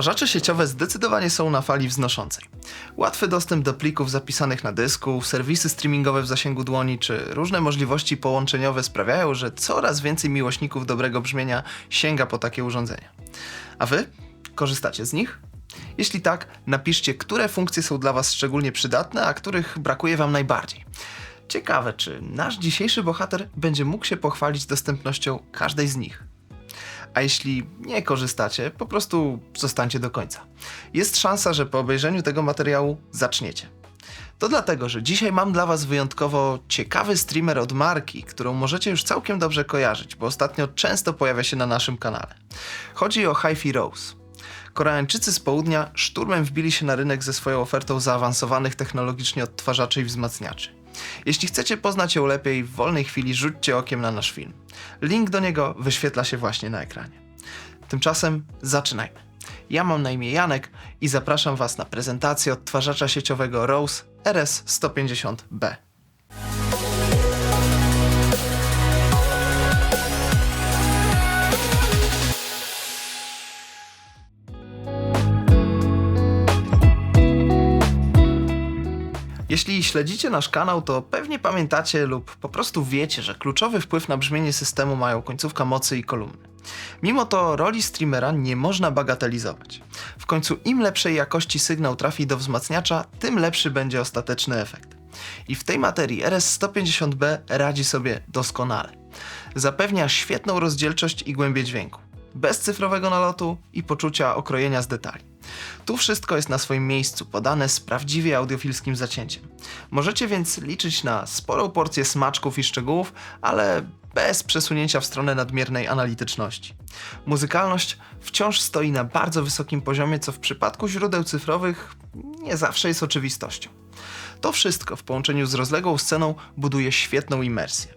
Odtwarzacze sieciowe zdecydowanie są na fali wznoszącej. Łatwy dostęp do plików zapisanych na dysku, serwisy streamingowe w zasięgu dłoni czy różne możliwości połączeniowe sprawiają, że coraz więcej miłośników dobrego brzmienia sięga po takie urządzenia. A wy? Korzystacie z nich? Jeśli tak, napiszcie, które funkcje są dla Was szczególnie przydatne, a których brakuje Wam najbardziej. Ciekawe, czy nasz dzisiejszy bohater będzie mógł się pochwalić dostępnością każdej z nich. A jeśli nie korzystacie, po prostu zostańcie do końca. Jest szansa, że po obejrzeniu tego materiału zaczniecie. To dlatego, że dzisiaj mam dla Was wyjątkowo ciekawy streamer od marki, którą możecie już całkiem dobrze kojarzyć, bo ostatnio często pojawia się na naszym kanale. Chodzi o HiFi Rose. Koreańczycy z południa szturmem wbili się na rynek ze swoją ofertą zaawansowanych technologicznie odtwarzaczy i wzmacniaczy. Jeśli chcecie poznać ją lepiej, w wolnej chwili rzućcie okiem na nasz film. Link do niego wyświetla się właśnie na ekranie. Tymczasem zaczynajmy. Ja mam na imię Janek i zapraszam Was na prezentację odtwarzacza sieciowego Rose RS150B. Śledzicie nasz kanał, to pewnie pamiętacie lub po prostu wiecie, że kluczowy wpływ na brzmienie systemu mają końcówka mocy i kolumny. Mimo to roli streamera nie można bagatelizować. W końcu im lepszej jakości sygnał trafi do wzmacniacza, tym lepszy będzie ostateczny efekt. I w tej materii RS150B radzi sobie doskonale. Zapewnia świetną rozdzielczość i głębię dźwięku, bez cyfrowego nalotu i poczucia okrojenia z detali. Tu wszystko jest na swoim miejscu, podane z prawdziwie audiofilskim zacięciem. Możecie więc liczyć na sporą porcję smaczków i szczegółów, ale bez przesunięcia w stronę nadmiernej analityczności. Muzykalność wciąż stoi na bardzo wysokim poziomie, co w przypadku źródeł cyfrowych nie zawsze jest oczywistością. To wszystko w połączeniu z rozległą sceną buduje świetną imersję.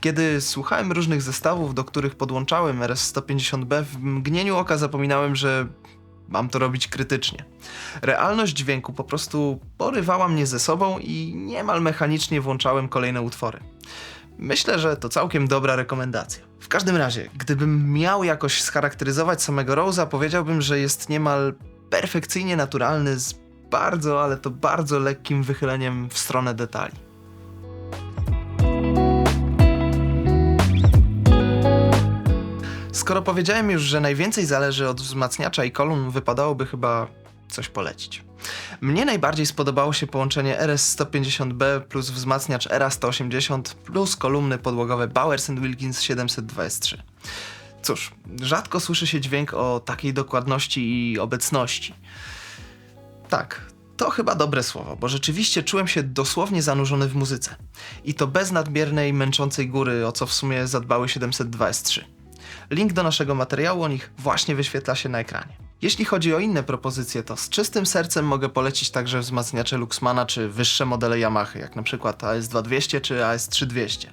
Kiedy słuchałem różnych zestawów, do których podłączałem RS150B, w mgnieniu oka zapominałem, że mam to robić krytycznie. Realność dźwięku po prostu porywała mnie ze sobą i niemal mechanicznie włączałem kolejne utwory. Myślę, że to całkiem dobra rekomendacja. W każdym razie, gdybym miał jakoś scharakteryzować samego Rose'a, powiedziałbym, że jest niemal perfekcyjnie naturalny z bardzo, ale to bardzo lekkim wychyleniem w stronę detali. Skoro powiedziałem już, że najwięcej zależy od wzmacniacza i kolumn, wypadałoby chyba coś polecić. Mnie najbardziej spodobało się połączenie RS150B plus wzmacniacz ERA180 plus kolumny podłogowe Bowers Wilkins 702S3. Cóż, rzadko słyszy się dźwięk o takiej dokładności i obecności. Tak, to chyba dobre słowo, bo rzeczywiście czułem się dosłownie zanurzony w muzyce. I to bez nadmiernej, męczącej góry, o co w sumie zadbały 702S3. Link do naszego materiału o nich właśnie wyświetla się na ekranie. Jeśli chodzi o inne propozycje, to z czystym sercem mogę polecić także wzmacniacze Luxmana czy wyższe modele Yamaha, jak na przykład AS2200 czy AS3200.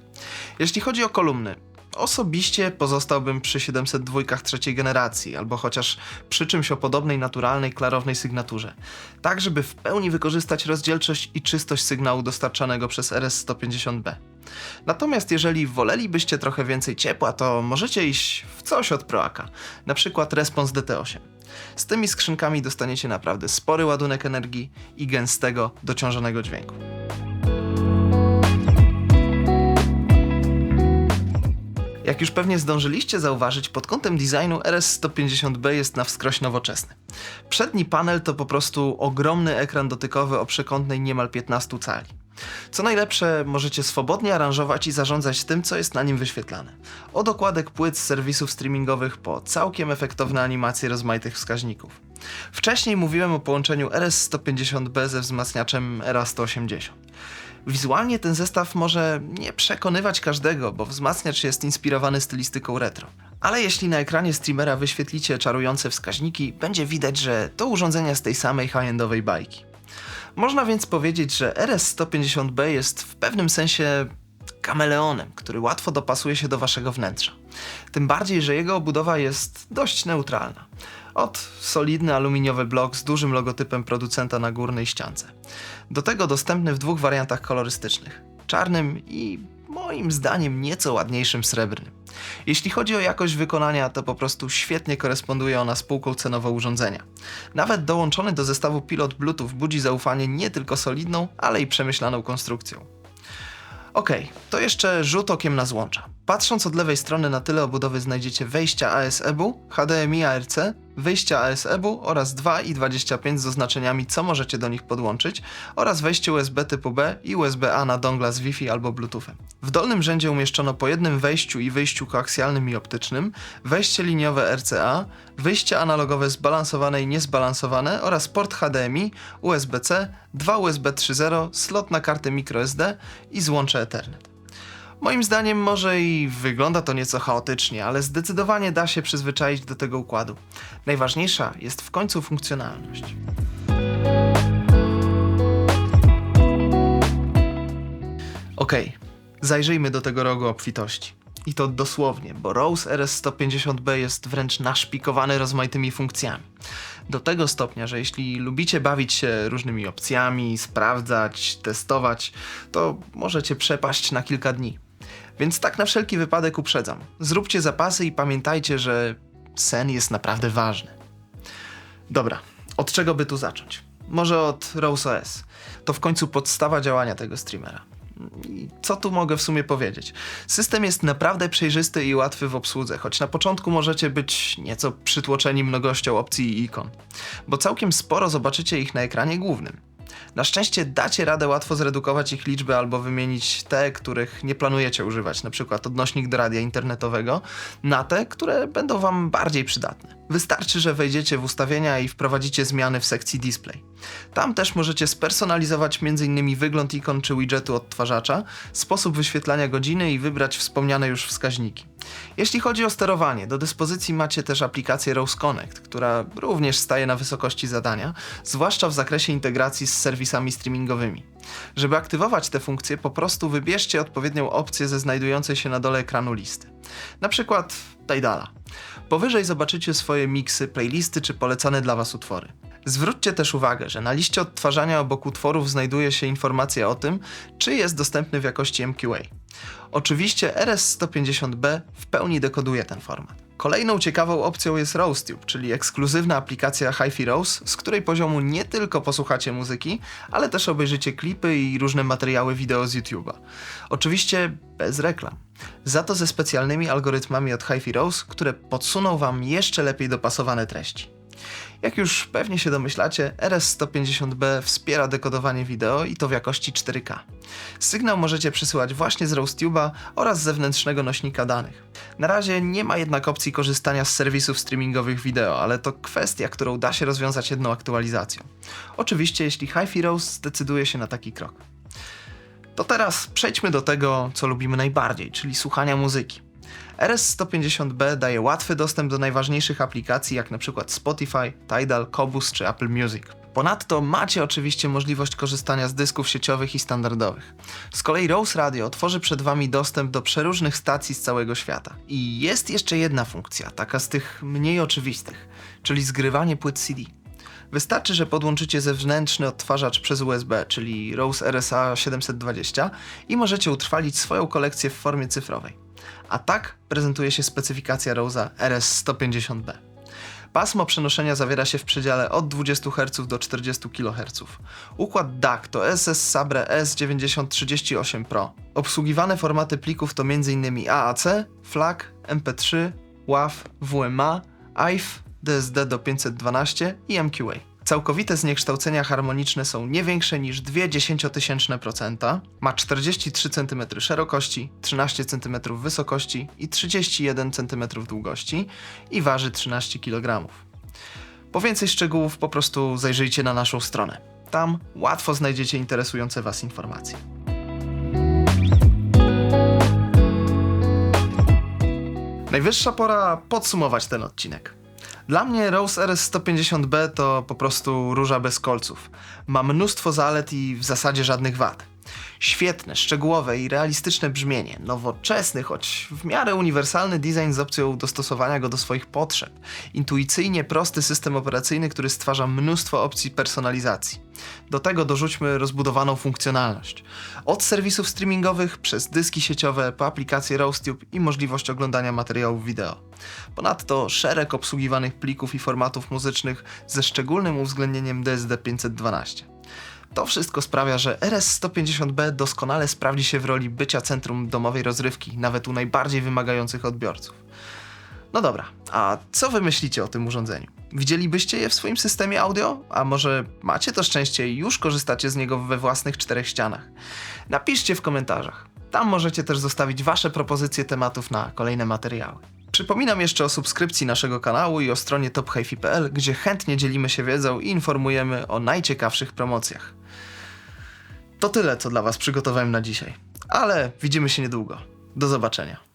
Jeśli chodzi o kolumny, osobiście pozostałbym przy 702 trzeciej generacji, albo chociaż przy czymś o podobnej naturalnej, klarownej sygnaturze, tak żeby w pełni wykorzystać rozdzielczość i czystość sygnału dostarczanego przez RS150B. Natomiast jeżeli wolelibyście trochę więcej ciepła, to możecie iść w coś od Proaka, na przykład Response DT8. Z tymi skrzynkami dostaniecie naprawdę spory ładunek energii i gęstego, dociążonego dźwięku. Jak już pewnie zdążyliście zauważyć, pod kątem designu RS150B jest na wskroś nowoczesny. Przedni panel to po prostu ogromny ekran dotykowy o przekątnej niemal 15 cali. Co najlepsze, możecie swobodnie aranżować i zarządzać tym, co jest na nim wyświetlane. Od okładek płyt z serwisów streamingowych po całkiem efektowne animacje rozmaitych wskaźników. Wcześniej mówiłem o połączeniu RS150B ze wzmacniaczem ERA180. Wizualnie ten zestaw może nie przekonywać każdego, bo wzmacniacz jest inspirowany stylistyką retro. Ale jeśli na ekranie streamera wyświetlicie czarujące wskaźniki, będzie widać, że to urządzenia z tej samej high-endowej bajki. Można więc powiedzieć, że RS150B jest w pewnym sensie kameleonem, który łatwo dopasuje się do waszego wnętrza. Tym bardziej, że jego obudowa jest dość neutralna. Od solidny aluminiowy blok z dużym logotypem producenta na górnej ściance. Do tego dostępny w dwóch wariantach kolorystycznych: czarnym i moim zdaniem nieco ładniejszym srebrnym. Jeśli chodzi o jakość wykonania, to po prostu świetnie koresponduje ona z półką cenową urządzenia. Nawet dołączony do zestawu pilot Bluetooth budzi zaufanie nie tylko solidną, ale i przemyślaną konstrukcją. Ok, to jeszcze rzut okiem na złącza. Patrząc od lewej strony na tyle obudowy znajdziecie wejścia AS-EBU, HDMI ARC, wyjścia AS-EBU oraz 2 i 25 z oznaczeniami co możecie do nich podłączyć oraz wejście USB typu B i USB-A na dongla z Wi-Fi albo Bluetoothem. W dolnym rzędzie umieszczono po jednym wejściu i wyjściu koaksjalnym i optycznym, wejście liniowe RCA, wyjście analogowe zbalansowane i niezbalansowane oraz port HDMI, USB-C, dwa USB 3.0, slot na kartę microSD i złącze Ethernet. Moim zdaniem może i wygląda to nieco chaotycznie, ale zdecydowanie da się przyzwyczaić do tego układu. Najważniejsza jest w końcu funkcjonalność. Ok, zajrzyjmy do tego rogu obfitości. I to dosłownie, bo Rose RS150B jest wręcz naszpikowany rozmaitymi funkcjami. Do tego stopnia, że jeśli lubicie bawić się różnymi opcjami, sprawdzać, testować, to możecie przepaść na kilka dni. Więc tak na wszelki wypadek uprzedzam. Zróbcie zapasy i pamiętajcie, że sen jest naprawdę ważny. Dobra, od czego by tu zacząć? Może od Rose OS. To w końcu podstawa działania tego streamera. I co tu mogę w sumie powiedzieć? System jest naprawdę przejrzysty i łatwy w obsłudze, choć na początku możecie być nieco przytłoczeni mnogością opcji i ikon, bo całkiem sporo zobaczycie ich na ekranie głównym. Na szczęście dacie radę łatwo zredukować ich liczbę albo wymienić te, których nie planujecie używać, np. odnośnik do radia internetowego, na te, które będą Wam bardziej przydatne. Wystarczy, że wejdziecie w ustawienia i wprowadzicie zmiany w sekcji display. Tam też możecie spersonalizować m.in. wygląd ikon czy widgetu odtwarzacza, sposób wyświetlania godziny i wybrać wspomniane już wskaźniki. Jeśli chodzi o sterowanie, do dyspozycji macie też aplikację Rose Connect, która również staje na wysokości zadania, zwłaszcza w zakresie integracji z serwisami streamingowymi. Żeby aktywować te funkcje, po prostu wybierzcie odpowiednią opcję ze znajdującej się na dole ekranu listy. Na przykład Tidala. Powyżej zobaczycie swoje miksy, playlisty czy polecane dla Was utwory. Zwróćcie też uwagę, że na liście odtwarzania obok utworów znajduje się informacja o tym, czy jest dostępny w jakości MQA. Oczywiście RS150B w pełni dekoduje ten format. Kolejną ciekawą opcją jest RoseTube, czyli ekskluzywna aplikacja HiFi Rose, z której poziomu nie tylko posłuchacie muzyki, ale też obejrzycie klipy i różne materiały wideo z YouTube'a. Oczywiście bez reklam. Za to ze specjalnymi algorytmami od HiFi Rose, które podsuną Wam jeszcze lepiej dopasowane treści. Jak już pewnie się domyślacie, RS150B wspiera dekodowanie wideo i to w jakości 4K. Sygnał możecie przesyłać właśnie z RoseTube'a oraz zewnętrznego nośnika danych. Na razie nie ma jednak opcji korzystania z serwisów streamingowych wideo, ale to kwestia, którą da się rozwiązać jedną aktualizacją. Oczywiście, jeśli HiFi Rose zdecyduje się na taki krok. To teraz przejdźmy do tego, co lubimy najbardziej, czyli słuchania muzyki. RS150B daje łatwy dostęp do najważniejszych aplikacji, jak np. Spotify, Tidal, Qobuz czy Apple Music. Ponadto macie oczywiście możliwość korzystania z dysków sieciowych i standardowych. Z kolei Rose Radio otworzy przed Wami dostęp do przeróżnych stacji z całego świata. I jest jeszcze jedna funkcja, taka z tych mniej oczywistych, czyli zgrywanie płyt CD. Wystarczy, że podłączycie zewnętrzny odtwarzacz przez USB, czyli Rose RSA 720 i możecie utrwalić swoją kolekcję w formie cyfrowej. A tak prezentuje się specyfikacja Rose'a RS150B. Pasmo przenoszenia zawiera się w przedziale od 20 Hz do 40 kHz. Układ DAC to SS Sabre S9038 Pro. Obsługiwane formaty plików to m.in. AAC, FLAC, MP3, WAV, WMA, AIF, DSD do 512 i MQA. Całkowite zniekształcenia harmoniczne są nie większe niż 0,2%, ma 43 cm szerokości, 13 cm wysokości i 31 cm długości i waży 13 kg. Po więcej szczegółów po prostu zajrzyjcie na naszą stronę. Tam łatwo znajdziecie interesujące Was informacje. Najwyższa pora podsumować ten odcinek. Dla mnie Rose RS150B to po prostu róża bez kolców. Ma mnóstwo zalet i w zasadzie żadnych wad. Świetne, szczegółowe i realistyczne brzmienie, nowoczesny, choć w miarę uniwersalny design z opcją dostosowania go do swoich potrzeb, intuicyjnie prosty system operacyjny, który stwarza mnóstwo opcji personalizacji. Do tego dorzućmy rozbudowaną funkcjonalność. Od serwisów streamingowych przez dyski sieciowe po aplikacje RoastTube i możliwość oglądania materiałów wideo. Ponadto szereg obsługiwanych plików i formatów muzycznych ze szczególnym uwzględnieniem DSD 512. To wszystko sprawia, że RS-150B doskonale sprawdzi się w roli bycia centrum domowej rozrywki, nawet u najbardziej wymagających odbiorców. No dobra, a co wy myślicie o tym urządzeniu? Widzielibyście je w swoim systemie audio? A może macie to szczęście i już korzystacie z niego we własnych czterech ścianach? Napiszcie w komentarzach. Tam możecie też zostawić wasze propozycje tematów na kolejne materiały. Przypominam jeszcze o subskrypcji naszego kanału i o stronie tophifi.pl, gdzie chętnie dzielimy się wiedzą i informujemy o najciekawszych promocjach. To tyle, co dla Was przygotowałem na dzisiaj. Ale widzimy się niedługo. Do zobaczenia.